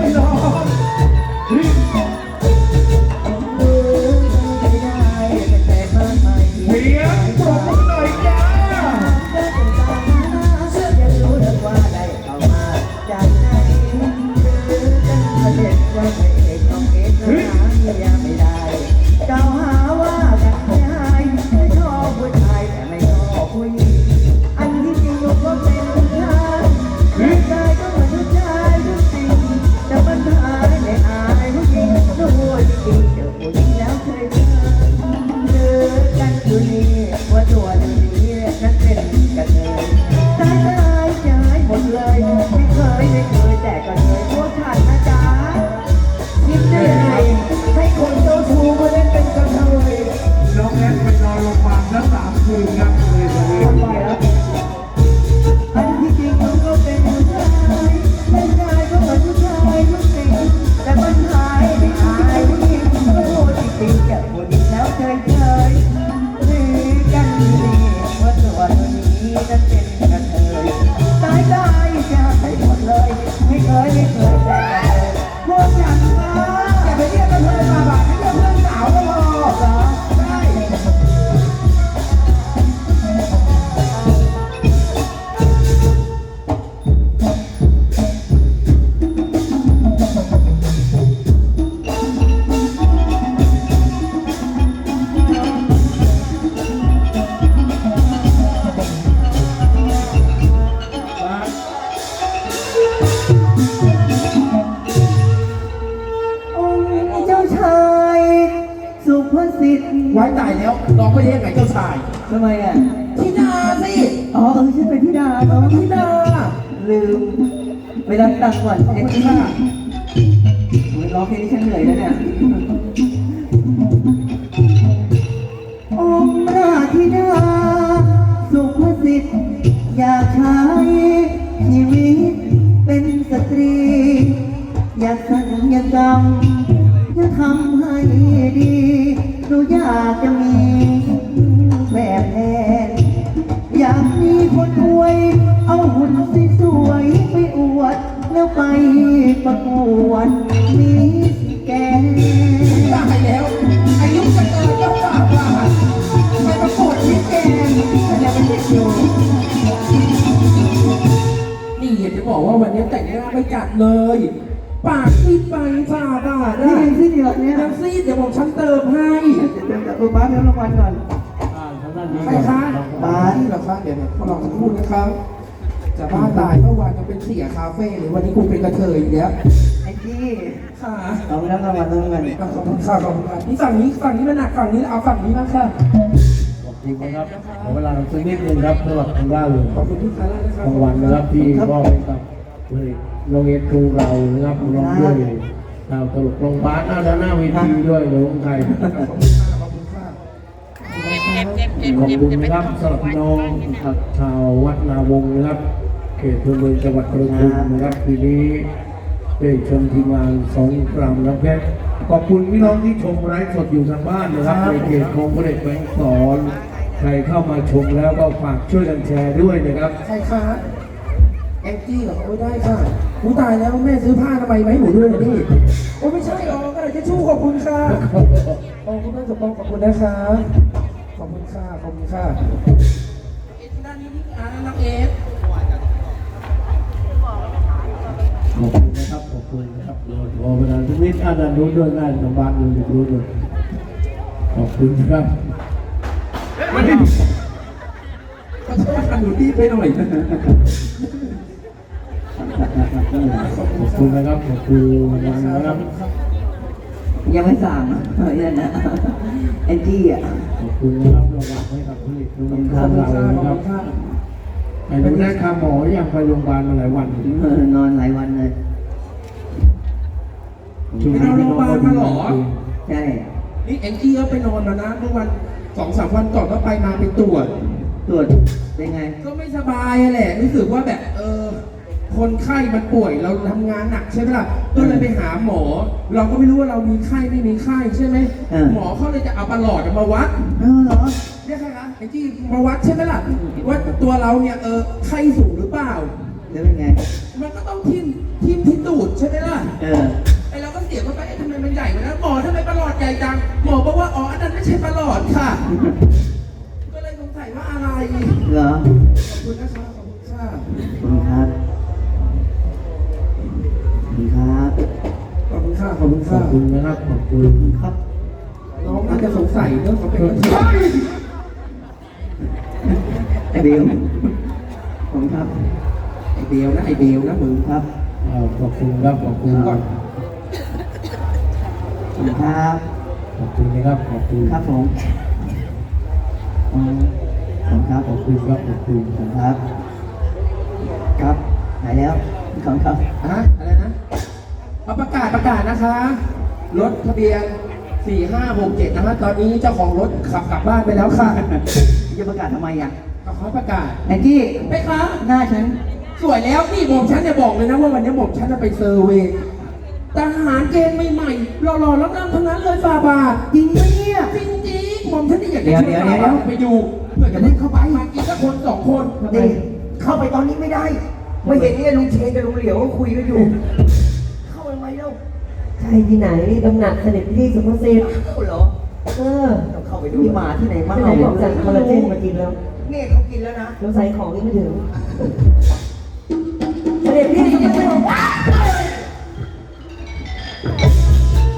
ไม่ร้ ไม่ได้ยังไงเจ้าชายทำไมอะธิดาสิอ๋อเออฉันเป็นธิดาเนาะธิดาลืมไปรับตังค์ก่อนขอบเอ็คุดณค่ะร้องเพลงนี้ฉันเหนื่อยแล้วเนี่ย วดมีแกนตายแล้ว อายุจะเกินเจ้าฝ่าบาทไปประกวดมิสแกรนด์ฉันยังเป็นเด็กอยู่นี่อยากจะบอกว่าวันนี้แต่งหน้าไม่จัดเลย ปากซีดไปฝ่าบาทนี่ได้ยังที่เดียวเนี่ยน้ำซีดเดี๋ยวผมฉันเติมให้จะเดินกับตัวบ้านแล้วรางวัลก่อนใครคะบ้านนี่เหรอคะเดี๋ยวเดี๋ยวพวกเราจะพูดนะครับ จะบ้าตายเมื่อวานยังเป็นเสียคาเฟ่เลยวันนี้กูเป็นกระเทยอีกแล้วไอ้ที่ค่ะเอาไปแล้วรางวัลรางวัลขอบคุณค่ะขอบคุณค่ะนี่ฝั่งนี้ฝั่งนี้มันหนักฝั่งนี้เอาฝั่งนี้บ้างค่ะขอบคุณนะครับขอเวลาสักนิดนึงครับสำหรับทางด้านขอบคุณที่คาร่านะครับรางวัลนะครับที่มอบให้กับเลยโรงเรียนครูเรานะครับพร้อมด้วยดาวตลกโรงพยาบาลหน้าด้านหน้าเวทีด้วยหลวงไทยขอบคุณค่ะขอบคุณค่ะขอบคุณนะครับสำหรับพี่น้องนะครับชาววัดนาวงศ์นะครับ เขตตัวเมืองจังหวัดกระบี่นะครับทีนี้ได้ชมทีมงานสองกรัมน้ำเพชรขอบคุณพี่น้องที่ชมไลฟ์สดอยู่ทางบ้านนะครับในเขตของพระเดชแบงค์สอนใครเข้ามาชมแล้วก็ฝากช่วยกันแชร์ด้วยนะครับใครคะแองจี้เหรอโอ้ยได้ค่ะกูตายแล้วแม่ซื้อผ้าทำไมยมาให้หนูด้วยเหรอนี่โอ้ไม่ใช่อ๋อกระดาษทิชชู่ขอบคุณค่ะขอบคุณแม่สมปองขอบคุณนะคะขอบคุณค่ะขอบคุณค่ะเอ็ดด้านนี้นี่อ่าน้องเอส ขอบคุณนะครับขอบคุณนะครับโดยขอเวลาทุกนิดอาจารย์รู้ด้วยง่ายสบายอยู่รู้ด้วยขอบคุณครับขอโทษค่ะหนูดีไปหน่อยขอบคุณนะครับขอบคุณนะครับยังไม่สั่งเฮ้ยนั่นนะไอ้ที่อะขอบคุณนะครับรางวัลให้กับผลิตโรงเรียนของเรานะครับ ไอ้หนูได้คาหมอยังไปโรงพยาบาลมาหลายวันเออนอนหลายวันเลยช่วงนี้พี่น้องก็ดูแลจริงใช่ นี่แองจี้ก็ไปนอนมานะเมื่อวันสองสามวันก่อนก็ไปมาไปตรวจ ตรวจเป็นไง ก็ไม่สบายอะแหละ รู้สึกว่าแบบเออ คนไข้มันป่วยเราทำงานหนักใช่ไหมล่ะ ก็เลยไปหาหมอ เราก็ไม่รู้ว่าเรามีไข้ไม่มีไข้ใช่ไหมเออหมอเขาเลยจะเอาประหลอดมาวัดเออเหรอ ไอ้ที่มาวัดใช่ไหมล่ะว่าตัวเราเนี่ยเออไข้สูงหรือเปล่า แล้วเป็นไง มันก็ต้องทิ่มทิ่มทิ่มที่ตูดใช่ไหมล่ะเออ ไอเราก็เสียบเข้าไปเอ๊ะทำไมมันใหญ่กว่านั้นหมอทำไมประหลอดใหญ่จังหมอบอกว่าอ๋ออันนั้นไม่ใช่ประหลอดค่ะ ก็เลยสงสัยว่าอะไรเหรอ ขอบคุณนะคะขอบคุณค่ะขอบคุณครับ ขอบคุณครับ ขอบคุณค่ะขอบคุณขอค่ะบคุณนะครับ ขอบคุณ ครับ น้องน่าจะสงสัยเรื่องของเป็นกระเทย ไอเบลขอบคุณครับ ไอเบลนะไอเบลนะมึงครับอ่าขอบคุณครับขอบคุณก่อนขอบคุณครับ ขอบคุณนะครับขอบคุณครับผมอืมขอบคุณครับขอบคุณครับขอบคุณขอบคุณครับ ครับหายแล้วขอบคุณครับอะอะไรนะเอาประกาศประกาศนะคะ รถทะเบียน 4567 นะฮะ ตอนนี้เจ้าของรถขับกลับบ้านไปแล้วค่ะ จะประกาศทำไมอะขอประกาศแองจี้ไปคะหน้าฉัน สวยแล้วนี่หม่อมฉันจะบอกเลยนะว่าวันนี้หม่อมฉันจะไปเซอร์เวย์ทหารเกณฑ์ใหม่ๆหล่อๆแล้วนั่งทั้งนั้นเลยฟาบาทจริงไหมเนี่ย จริงๆหม่อมฉันนี่อยากจะเดี๋ยวเดี๋ยวเดี๋ยวชนไปดูเพื่อจะได้เข้าไปมากินสักคนสองคนนี่เข้าไปตอนนี้ไม่ได้ไม่เห็นเนี่ยลุงเชนกับลุงเหลียวก็คุยกันอยู่ เข้าไปไหมเล่าใช่ที่ไหนตำหนักเสด็จพี่สุภสิทธิ์เข้าเหรอ เออต้องเข้าไปดูที่มาที่ไหนมาที่ไหนบอกสั่งคอลลาเจนมากินแล้วนี่เขากินแล้วนะสงสัยของยังไม่ถึงเสด็จพี่สุภสิทธิ์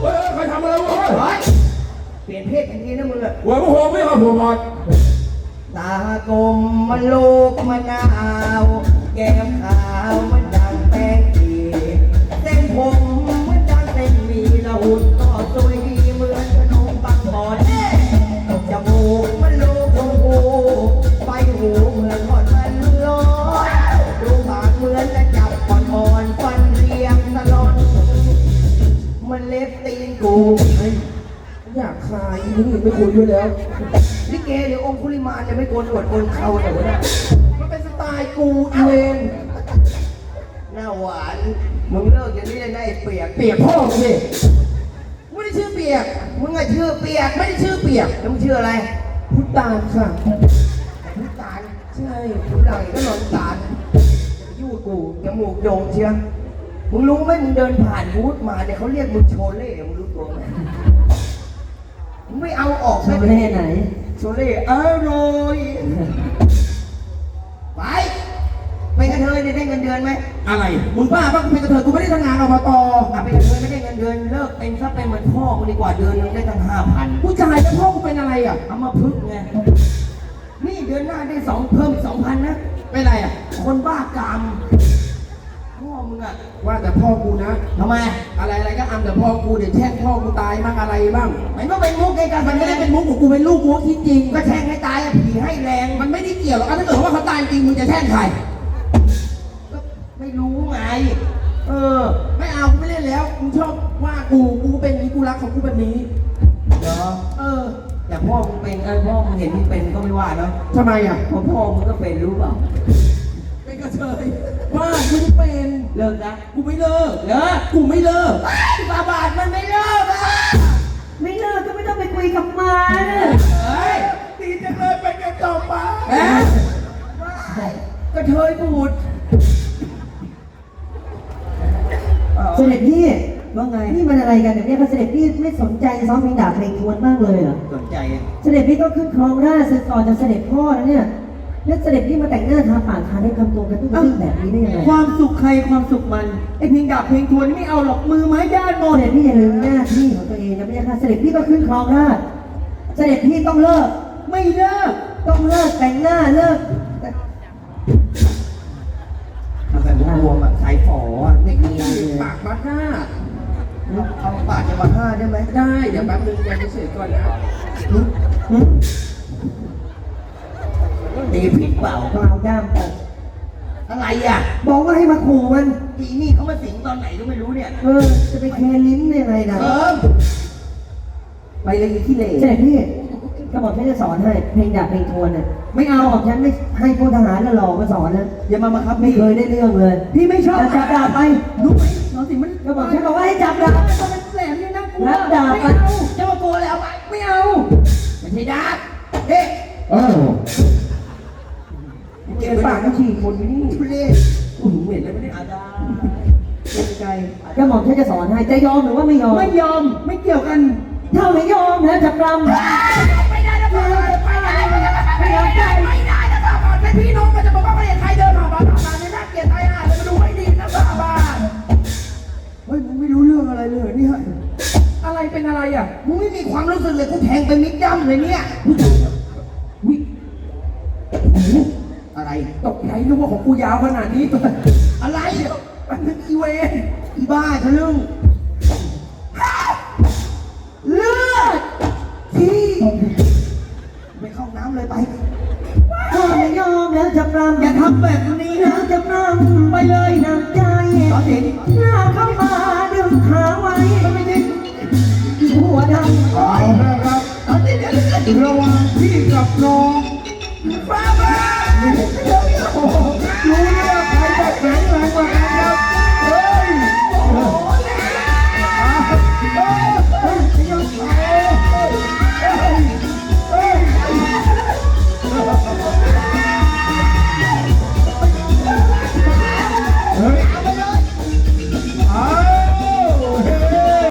เฮ้ยใครทำอะไรวะเฮ้ยเปลี่ยนเพศทันทีนะมึงอะหัวโหไม่เอาหัวหมดตากลมมันลูกมะนาวแก้มขาวมัน อยากคายนี่ไม่คุยด้วยแล้วลิเกหรือองคุลิมานจะไม่โกนหนวดโกนเขาแต่ว่าเนี่ยมันเป็นสไตล์กูอีเวนหน้าหวาน มึงเลิกอย่างนี้เลยนะไอ้เปียก เปียกพ่อมึงสิไม่ได้ชื่อเปียก มึงอะชื่อเปียก ไม่ได้ชื่อเปียก แล้วมึงชื่ออะไร พุทธานค่ะน้ำตาลใช่ทุหลังก็หนอนตาลยู่กูจมูกโด่งเชียวมึงรู้ไหมมึงเดินผ่านบูธมาเนี่ยเขาเรียกมึงโชเล่ มึงรู้ตัวไหมมึง ไม่เอาออกชอบเล่ไหนโชเล่อร่อยไปเป็นกระเทยเนี่ยได้เงินเดือนไหมอะไร มึงบ้าปะกูเป็นกระเทยกูไม่ได้ทำงานอบตอะเป็นกระเทยไม่ได้เงินเดือนเลิกเป็นซะเป็นเหมือนพ่อกูดีกว่าเดือนนึงได้ตั้งห้าพันผู้ชายแล้วพ่อกูเป็นอะไรอะเอามาพึกษ์ไงนี่เดือนหน้าได้สองเพิ่มสองพันนะ เป็นอะไรอะ คนบ้ากามพ่อ มึงอะว่าแต่พ่อกูนะ ทำไม อะไรอะไรก็อำแต่พ่อกูเดี๋ยวแช่งพ่อกูตายบ้างอะไรบ้าง มันก็เป็นมุกในการมันไม่ได้เป็นมุกของกูเป็นลูกมุกที่จริง ก็แช่งให้ตายอะผีให้แรง มันไม่ได้เกี่ยวหรอกอะถ้าเกิดว่าเขาตายจริงมึงจะแช่งใครก็ไม่รู้ไง เออ ไม่เอากูไม่เล่นแล้วกูชอบว่ากูกูเป็นอย่างนี้กูรักของกูแบบนี้ เหรอ เออ แต่พ่อมึงเป็นเออพ่อมึงเห็นมึงเป็นก็ไม่ว่าเนาะทำไมอะเพราะพ่อมึงก็เป็นรู้เปล่า เป็นกระเทยว่ากูไม่เป็น เลิกนะกูไม่เลิกเลิกกูไม่เลิกบาบาทมันไม่เลิกอะไม่เลิกก็ไม่ต้องไปคุยกับมันเฮ้ยดีจังเลยเป็นกันต่อไปเอ๊ะก็เทยบูดเสด็จพี่ว่าไงนี่มันอะไรกันเนี่ยพระเสด็จพี่ไม่สนใจซ้อมเพลงดาบเพลงทวนบ้างเลยเหรอสนใจอะเสด็จพี่ต้องขึ้นครองราชย์สืบต่อจากเสด็จพ่อนะเนี่ย แล้วเสด็จพี่มาแต่งหน้าทาปากทาได้คำตรงกันตุ้งติ้งแบบนี้ได้ยังไงความสุขใครความสุขมันไอเพลงดาบเพลงทวนนี่ไม่เอาหรอกมือไม้ด้านหมดเสด็จพี่อย่าลืมหน้าที่ของตัวเองนะพี่ค่ะเสด็จพี่ก็ขึ้นครองราชย์เสด็จพี่ต้องเลิก ไม่เลิกต้องเลิกแต่งหน้าเลิกทำแบบรวมๆอะสายฝออะนี่คือปากมาห้าเอาปากจะมาห้าได้ไหมได้ เดี๋ยวแป๊บนึงยังไม่เสร็จก่อนนะ หึ ตีผิดเปล่าเปล่าย่ามแต่อะไรอะ บอกว่าให้มาขู่มันทีนี่เขามาสิงตอนไหนก็ไม่รู้เนี่ย เออ จะไปแคร์ลิ้นได้ยังไงนะเออไปเลยอีที่เหล่เสด็จพี่ก็บอกฉันจะสอนให้เพลงดาบเพลงทวนน่ะไม่เอาบอกฉันไม่ให้พวกทหารแล้วหลอกมาสอนนะอย่ามาบังคับไม่พี่เคยได้เรื่องเลยพี่ไม่ชอบจะจับดาบไปรู้ไหมน้องสิมันก็บอกฉันบอกว่าให้จับดาบมันแหลมนี่นะกลัวรับดาบ ไม่ไปเอาจะมาโกนแล้วไปไม่เอาไม่ใช่ดาบเฮ้เอ้าเก็เก็บบไว้ปากก็ฉีกคนอยู่นี่ทุเรศอุ้ยเหม็นเลยไม่ได้อาดากระหม่อมฉันจะสอนให้จะยอมหรือว่าไม่ยอม ไม่ยอมไม่เกี่ยวกันถ้าไม่ยอมแล้วจะปรำไม่ได้นะพ่อไม่ได้ไม่ได้ไม่ได้ไม่ได้นะพ่อเป็นพี่น้องมันจะบอกว่าไม่ได้ใครเดินผ่านมาผ่านมาในน่าเกลียดไทยอะเลยมาดูให้ดีนะพ่อบ้านเฮ้ยมึงไม่รู้เรื่องอะไรเลยเนี่ยอะไรเป็นอะไรอะมึงไม่มีความรู้สึกเลยกูแทงไปมิดย่ำเลยเนี่ย นึกว่าของกูยาวขนาดนี้ อะไรมันเป็นอีเวนอีบ้าทะลึ่งเลือดที่ไปเข้าน้ำเลยไปถ้าไม่ยอมแล้วจะปรำอย่าทำแบบนี้แล้นะวจะปรำไปเลยน้ำใจตอนเด็กหน้าเข้ามาดึงขาไว้มันไม่ได้หัวดำเอาละครับตอนเด็กเดี๋ยวเดี๋ยวเดี๋ยวระหว่างพี่กับน้อง